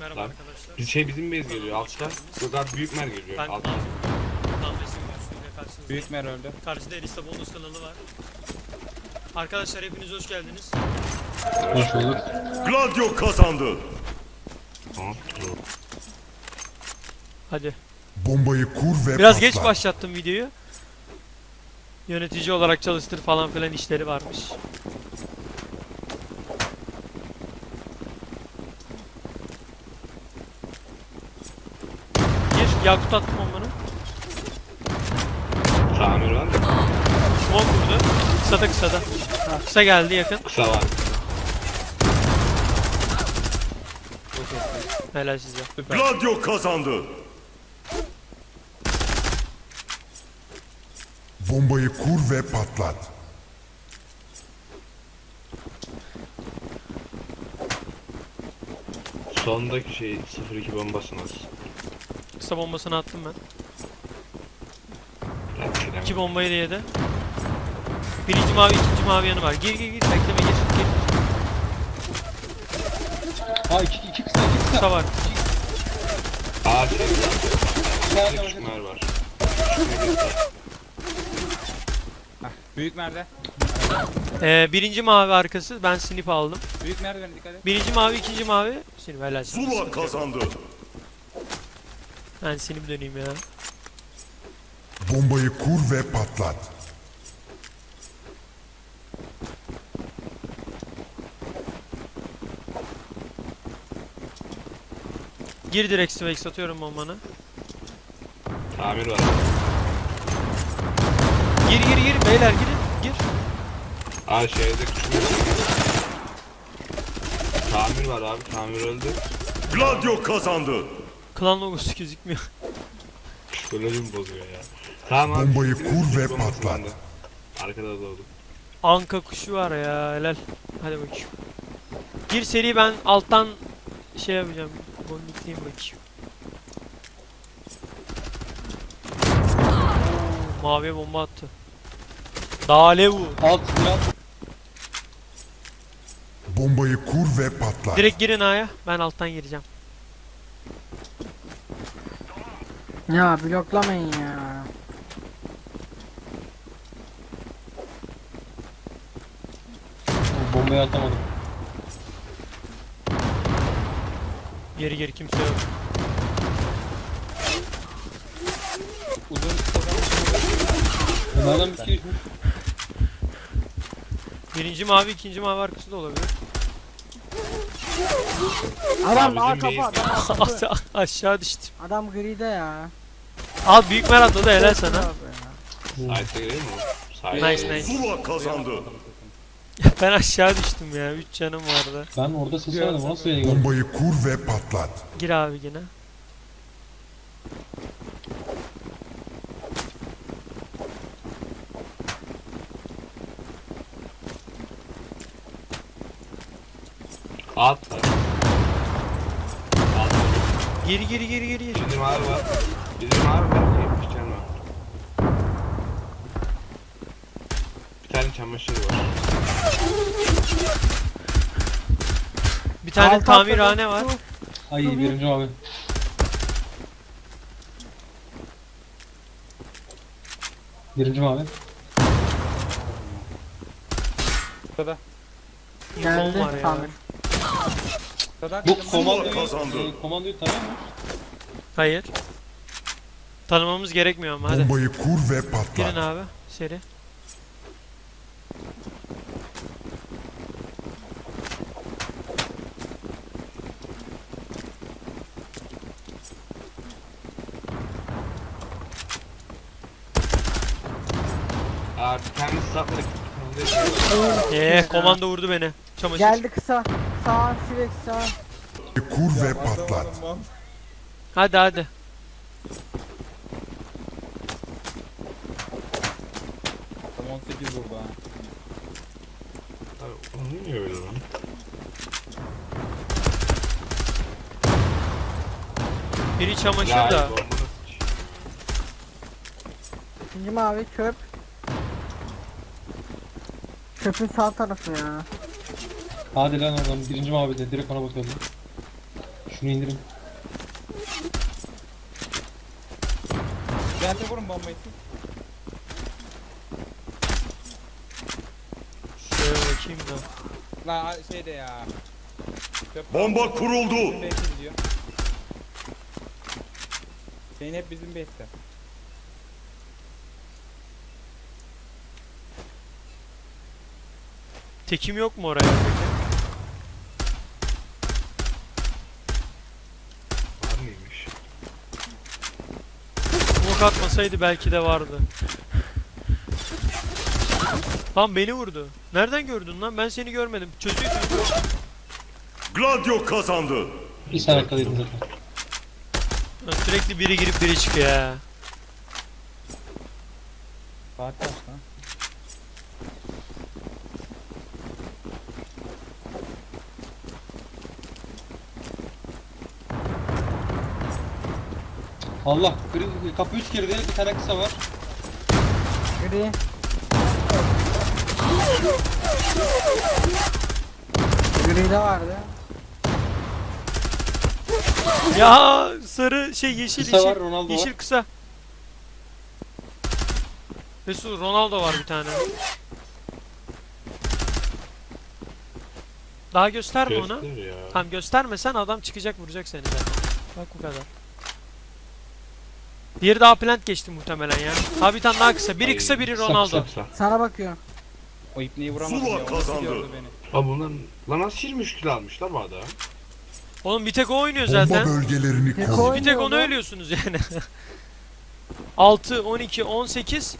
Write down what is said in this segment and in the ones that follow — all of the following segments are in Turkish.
Merhaba Lan. arkadaşlar. Bir şey bizim base geliyor altta. Abi büyük mer geliyor. Ben Altta. Nazım. Karşınızdayım. Büyük mer öldü. Karşıda Elisa Bonus kanalı var. Arkadaşlar hepiniz hoş geldiniz. Hoş bulduk. Gladio kazandı. Tamam. Hadi. Bombayı kur ve Biraz patlat. geç başlattım videoyu. Yönetici olarak çalıştır falan filan işleri varmış. Yakut attım onları. Tamir var mı? Smoke vurdu. Kısada kısada. Kısa geldi yakın. Kısa var. Helal size. Süper. Gladio kazandı. Bombayı kur ve patlat. Sondaki şey 0-2 bombasını az. Kısa bombasını attım ben. Şey. İki bombayı da yedi. Birinci mavi, ikinci mavi yanı var. Gir gir gir, bekleme gir. gir. Aa iki, iki kısa iki kısa. Kısa var. Aa şey Bir var, küçük mer var. Büyük merde. Ee, birinci mavi arkası, ben snip aldım. Büyük merdivene dikkat et. Birinci mavi, ikinci mavi. Snip helal. Zula kazandı. Ben snip döneyim ya. Bombayı kur ve patlat. Gir direkt swag satıyorum bombanı. Tamir var. Gir gir gir beyler girin. Gir. Aa şeyde küçük mer Tamir var abi. Tamir öldü. Gladio kazandı. Klan logosu gözükmüyor. Psikolojim bozuyor ya. Tamam abi. Bombayı kur ve bombası patlat. bende. Arkada doğdu. Anka kuşu var ya helal. Hadi bakayım. Gir seri ben alttan şey yapacağım. Bonnikleyeyim bakayım. Oo, Maviye bomba attı. Dalevu. Alt biraz. Bombayı kur ve patlat. Direkt girin A'ya. Ben alttan gireceğim. Ya bloklamayın ya. Bombayı atamadım. Geri geri kimse yok. Uzun kısadan. Bunlardan bir şey. Birinci mavi, ikinci mavi arkası da olabilir. Adam Abi A bizim base- adam kapı. Aşağı düştüm. Adam gride ya. Al büyük mer atladı helal sana. Ya. Side'de gireyim mi? Side'de Nice nice. Zula kazandı. ben aşağı düştüm ya. 3 canım vardı. Ben orada ses verdim. Nasıl beni gördü? Bombayı kur ve patlat. Gir abi yine. At. At. Gir gir gir gir gir. Abi var. Bizim var. 70 can var. Bir tane çamaşır var. Bir tane Alt tamirhane var. Ay birinci abi. Birinci abi. Kısada. Geldi Bom var ya. tamir. Bu komandoyu, kazandı. e, komandoyu tanıyor musun? Hayır. Tanımamız gerekmiyor ama hadi. Bombayı kur ve Girin patlat. abi. Seri. Şey var. Eee komando vurdu beni. Çamaşır. Geldi kısa. Sağ Sivex sağ. Kur ve patlat. Hadi hadi. 18 vurdu ha. Abi, o niye öyle lan? Biri çamaşır da. çıkıyor? İkinci mavi çöp. Çöpün sağ tarafı ya. Hadi lan oradan birinci abi de direkt ona bakıyordum. Şunu indirin. Geldi vurun bombayı siz. Da. La şeyde ya. Köprü Bomba Bizim kuruldu. base'e gidiyor. Şeyin hep bizim base'te. Tekim yok mu oraya? Var mıymış? Smoke atmasaydı belki de vardı. Lan beni vurdu. Nereden gördün lan? Ben seni görmedim. Çözüyor. Gladio kazandı. Bir sen arkadaydın zaten. Lan Sürekli biri girip biri çıkıyor ya. Saat kaç lan? Allah. Kapı 3 girdi. Bir tane kısa var. Gri. Gri de vardı. Ya sarı şey yeşil Kısa yeşil. var, Ronaldo yeşil var. kısa. Mesut Ronaldo var bir tane. Daha gösterme ona. Göster ya. Tamam göstermesen adam çıkacak vuracak seni zaten. Bak bu kadar. Diğeri daha plant geçti muhtemelen ya. Abi bir tane daha kısa. Biri kısa biri kısa, Ronaldo. Kısa. Sana bakıyor. O ipneyi vuramadım Zula ya. kazandı. Aa bunlar lan nasıl 23 kilo almışlar bu adam? Oğlum bir tek o oynuyor Bomba zaten. bölgelerini Tek koru. Bir tek onu ölüyorsunuz yani. 6, 12, 18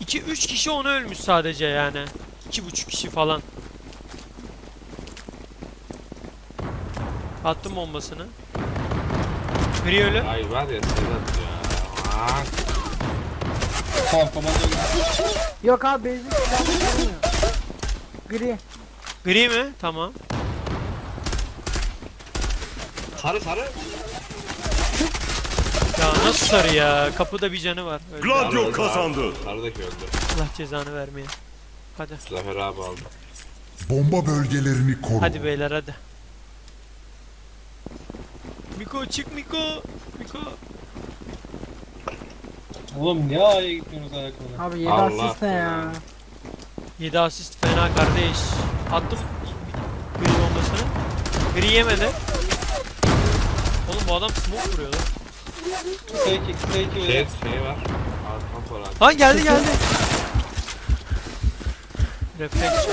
2 3 kişi onu ölmüş sadece yani. 2,5 kişi falan. Attım bombasını. Biri ölü. Ay var ya Sedat ya. Aa, Tamam komando. Yok abi kullanmıyor. Gri. Gri mi? Tamam. sarı sarı. Ya nasıl sarı ya? Kapıda bir canı var. Öldü. Gladio Sarı kazandı. abi. Sarıdaki öldü. Allah cezanı vermeye. Hadi. Zafer abi aldı. Bomba bölgelerini koru. Hadi beyler hadi. Miko çık Miko. Miko. Oğlum niye A'ya gitmiyorsunuz alakalı? Abi 7 Allah asist ne ya? belanı. 7 asist fena kardeş. Attım gri bombasını. Gri yemedi. Oğlum bu adam smoke vuruyor lan. Kısa 2, kısa 2 Şey, öyle. şey var. Arkan var abi. Ha geldi geldi. Refleks.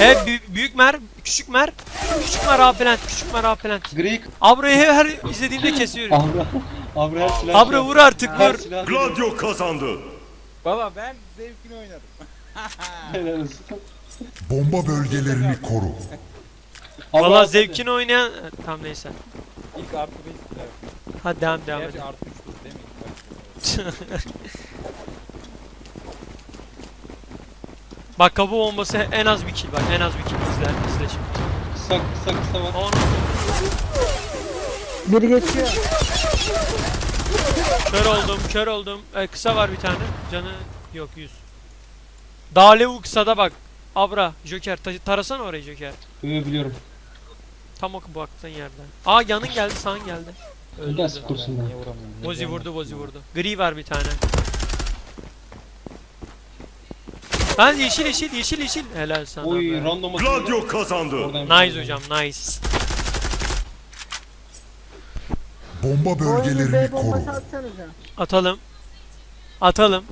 Evet bü- büyük mer, küçük mer, küçük mer A plant, küçük mer A plant. Gri Abra'yı her izlediğimde kesiyorum. Abra. Abra her silah. Abra vur artık vur. Gladio kazandı. Baba ben zevkini oynadım. Helal olsun. Bomba bölgelerini koru. Valla zevkini oynayan... Tamam neyse. İlk artı 5 silah. Hadi devam devam Gerçi edelim. artı 3'tür değil mi? Bak kapı bombası en az bir kill bak en az bir kill izle izle şimdi. Kısa kısa kısa var. Onu Biri geçiyor. kör oldum kör oldum. Ee, kısa var bir tane. Canı yok 100. Dalevu kısada bak. Abra, Joker. Ta tarasana orayı Joker. Öyle biliyorum. Tam o baktığın yerde. Aa yanın geldi, sağın geldi. Öyle nasıl kursun ben. Bozi vurdu, Bozi vurdu. Gri var bir tane. Lan yeşil yeşil yeşil yeşil. Helal sana Oy be. random atıyor. Gladio kazandı. Nice hocam, nice. Bomba bölgelerini koru. atsanıza. Atalım.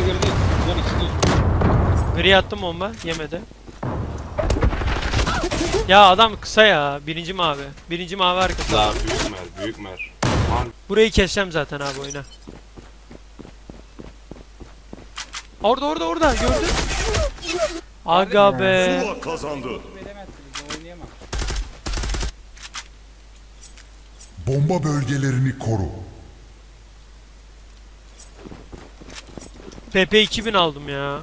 Kapı girdi. Ulan içinde. Gri attım bomba, yemedi. Ya adam kısa ya. Birinci mavi. Birinci mavi arkası. Daha büyük mer, büyük mer. Aman Burayı keseceğim zaten abi oyuna. Orada orada orada gördün. Aga be. Zula kazandı. Oynayamam. Bomba bölgelerini koru. PP 2000 aldım ya.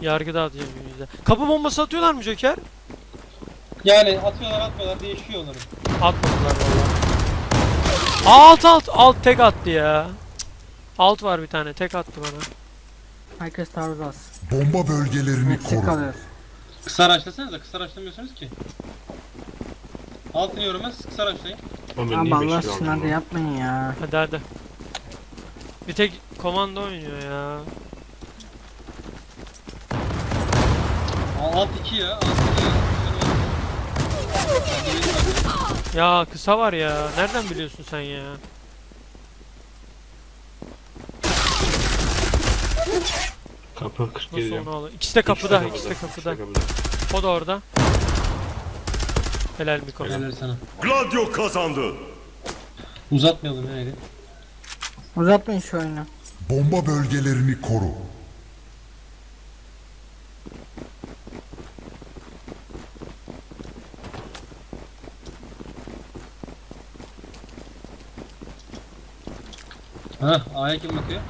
Yargıda atacağım yüzde. Kapı bombası atıyorlar mı Joker? Yani atıyorlar atmıyorlar değişiyor onların. Atmadılar valla. Alt alt alt tek attı ya. Alt var bir tane tek attı bana. Herkes taarruz az. Bomba bölgelerini Eksik koru. Kısa araçlasanıza kısa araçlamıyorsunuz ki. Alt iniyorum ben siz kısa araçlayın. Oğlum ben Abi niye Allah beşeri aşkına aldım hadi lan? yapmayın ya. Hadi hadi. Bir tek komando oynuyor ya. Alt 2 ya alt 2 ya. Kısa var ya. Nereden biliyorsun sen ya? Kapı 47 Nasıl diyorum. onu alıyor? İkisi de kapıda. İkisi de kapıda. O da orada. Helal Miko. Helal sana. Gladio kazandı. Uzatmayalım ya eli. Uzatmayın şu oyunu. Bomba bölgelerini koru. Ha A'ya kim bakıyor?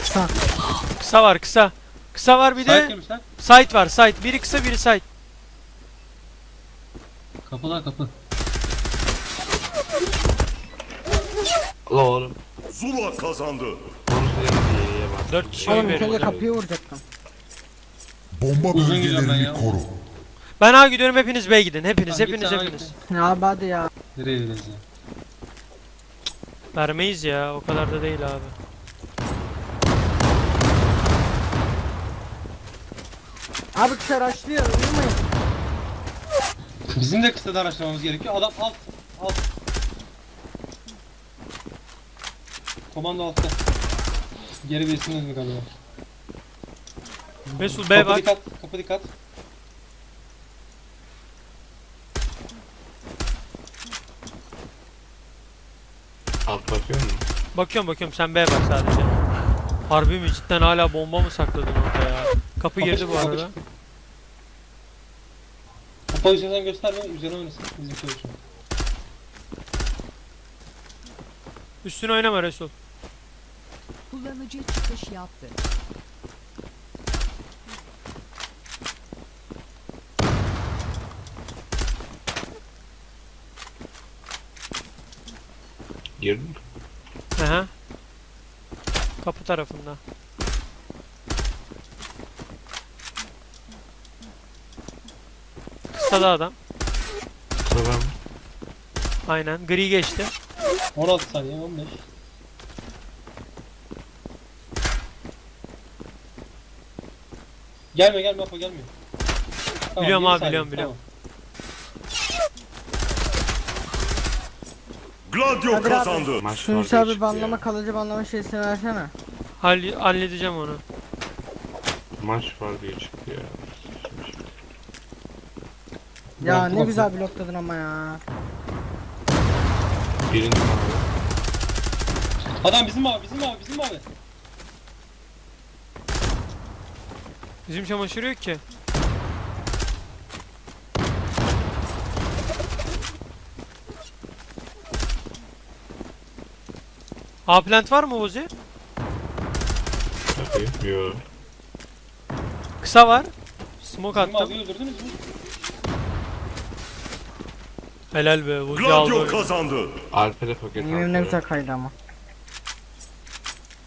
Kısa. Kısa var kısa. Kısa var bir de kimmiş lan? site var site. Biri kısa biri site. Kapı lan kapı. La oğlum. Zula kazandı. Onu söyledim diye bak. 4 kişi Oğlum ilk önce veriyor. kapıyı vuracaktım. Bomba Uzun gidiyorum ben bölgelerini koru. Ben A gidiyorum hepiniz B gidin. Hepiniz Tamam, git hepiniz sen A hepiniz. git. Ya abi hadi ya. Nereye veririz ya? Vermeyiz ya o kadar da değil abi. Abi kısa raşlıyor uyumayın. Bizim de kısa araçlamamız gerekiyor. Adam alt. Alt. Komando altta. Geri birisiniz mi galiba? Resul B kapı bak. dikkat. Kapı dikkat. Alt bakıyor musun? Bakıyorum bakıyorum sen B bak sadece. Harbi mi cidden hala bomba mı sakladın orada ya? Kapı girdi bu arada. Kapı üzerinden gösterme. Üzerine oynasın. Bizim çalışıyor. Üstüne oynama Resul. Kullanıcı çıkış yaptı. Girdin mi? Aha. Kapı tarafında. Kısa da adam. Mı? Aynen. Gri geçti. 16 saniye 15. Gelme gelme Apo gelmiyor. Tamam, Biliyorum abi, saniye, biliyorum, biliyorum. Gladio abi. kazandı. Maç diye abi banlama ya. kalıcı banlama şeysini versene. Hall halledeceğim onu. Maç var diye çıktı ya. Ya ne güzel blokladın ama ya. Birinci mavi. Adam bizim abi bizim abi bizim abi. Bizim çamaşır yok ki. A plant var mı Ozi? Tabii. Yo. Kısa var. Smoke Bizim attım. abi öldürdünüz mü? Helal be. Aldı. Gladio oyunu. kazandı. Alper'e paket Yemin ne aldı. güzel kaydı ama.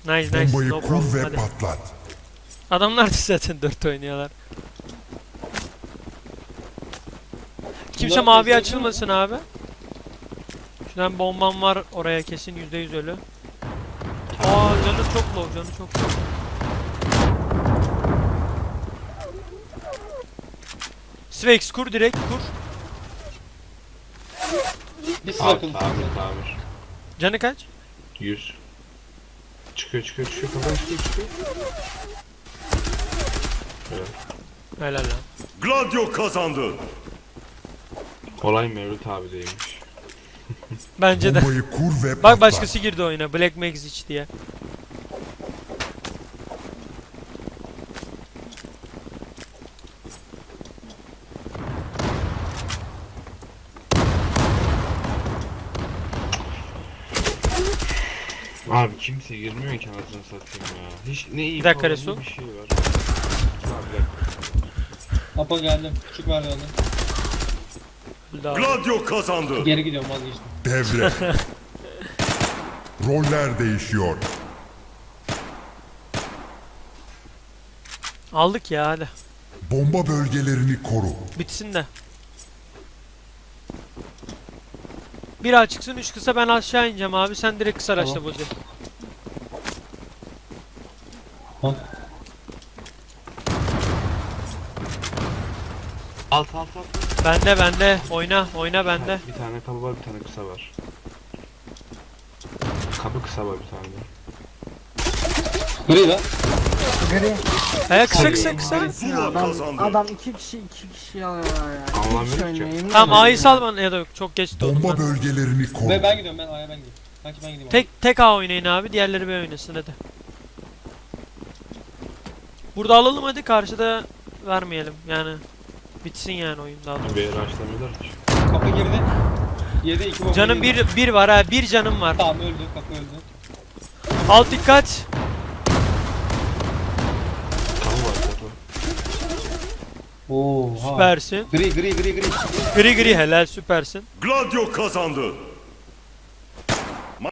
Nice nice. Bombayı No kur problem. ve Hadi. patlat. Adamlar da zaten 4 oynuyorlar. Kimse Bunlar mavi PS'de açılmasın abi. Şuradan bombam var oraya kesin %100 ölü. Aa canı çok low canı çok low. Svex kur direkt kur. Bir Al sırakılık. tamir tamir. Canı kaç? 100. Çıkıyor çıkıyor çıkıyor. Kapan çıkıyor çıkıyor. Evet. Helal lan. Gladio kazandı. Olay Mevlüt abi değilmiş. Bence de. Bombayı kur ve patlat. Bak başkası girdi oyuna Black Max diye. Abi kimse girmiyor ki anasını satayım ya. Hiç ne iyi Bir dakika falan Resul. bir şey var. Abi bir dakika. Apo geldim. Küçük var geldi. Öldü abi. Gladio kazandı. Geri gidiyorum vazgeçtim. Devre. Roller değişiyor. Aldık ya hadi. Bomba bölgelerini koru. Bitsin de. Bir açıksın üç kısa ben aşağı ineceğim abi sen direkt kısa araçla Tamam. bozuyor. Alt alt alt. Bende bende oyna oyna bende. Bir tane kapı var bir tane kısa var. Kapı kısa var bir tane de. Gri lan. Gri. He kısa kısa kısa. Adam, adam iki kişi iki kişi alıyorlar ya. İki Anlamıyorum ki. Tamam A'yı ya. sal bana ya da yok çok geç doğdum Bomba ben. bölgelerini koru. Ve ben gidiyorum ben A'ya ben gidiyorum. Sanki ben gideyim. Tek tek A oynayın abi diğerleri B oynasın hadi. Burada alalım hadi karşıda vermeyelim yani. Bitsin yani oyun daha doğrusu. Bir yere açlamıyorlar ki. abi. Kapı girdi. 7 2 bomba. Canım yedi. bir, bir var ha bir canım var. Tamam öldü kapı öldü. Alt dikkat. Kapı var kapı. Oo. Süpersin. Gri gri gri gri. Gri gri helal süpersin. Gladio kazandı.